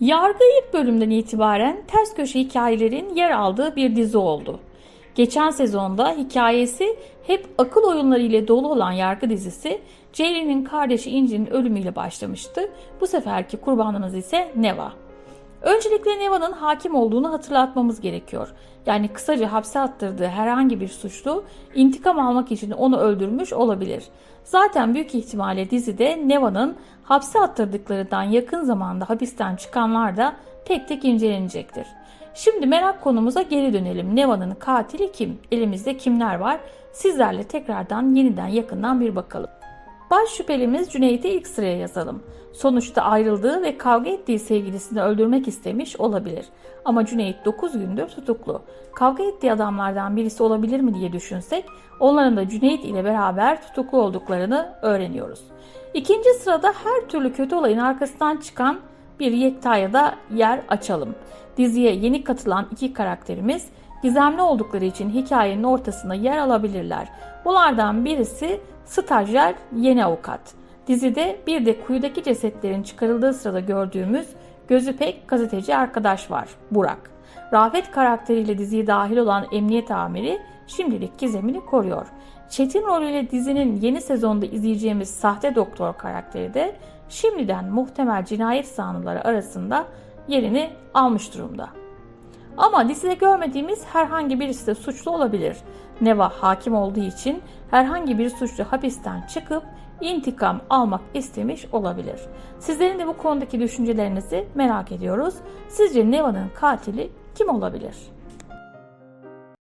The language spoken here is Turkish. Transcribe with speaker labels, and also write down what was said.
Speaker 1: Yargı ilk bölümden itibaren ters köşe hikayelerin yer aldığı bir dizi oldu. Geçen sezonda hikayesi hep akıl oyunları ile dolu olan Yargı dizisi Jerry'nin kardeşi Inci'nin ölümüyle başlamıştı. Bu seferki kurbanımız ise Neva. Öncelikle Neva'nın hakim olduğunu hatırlatmamız gerekiyor. Yani kısaca hapse attırdığı herhangi bir suçlu intikam almak için onu öldürmüş olabilir. Zaten büyük ihtimalle dizide Neva'nın hapse attırdıklarından yakın zamanda hapisten çıkanlar da tek tek incelenecektir. Şimdi merak konumuza geri dönelim. Neva'nın katili kim? Elimizde kimler var? Sizlerle tekrardan yeniden yakından bir bakalım. Baş şüphelimiz Cüneyt'i ilk sıraya yazalım. Sonuçta ayrıldığı ve kavga ettiği sevgilisini öldürmek istemiş olabilir. Ama Cüneyt 9 gündür tutuklu. Kavga ettiği adamlardan birisi olabilir mi diye düşünsek onların da Cüneyt ile beraber tutuklu olduklarını öğreniyoruz. İkinci sırada her türlü kötü olayın arkasından çıkan bir Yekta'ya da yer açalım. Diziye yeni katılan iki karakterimiz gizemli oldukları için hikayenin ortasında yer alabilirler. Bunlardan birisi stajyer yeni avukat. Dizide bir de kuyudaki cesetlerin çıkarıldığı sırada gördüğümüz gözü pek gazeteci arkadaş var Burak. Rafet karakteriyle diziye dahil olan emniyet amiri şimdilik gizemini koruyor. Çetin rolüyle dizinin yeni sezonda izleyeceğimiz sahte doktor karakteri de şimdiden muhtemel cinayet zanlıları arasında yerini almış durumda. Ama dizide görmediğimiz herhangi birisi de suçlu olabilir. Neva hakim olduğu için herhangi bir suçlu hapisten çıkıp intikam almak istemiş olabilir. Sizlerin de bu konudaki düşüncelerinizi merak ediyoruz. Sizce Neva'nın katili kim olabilir?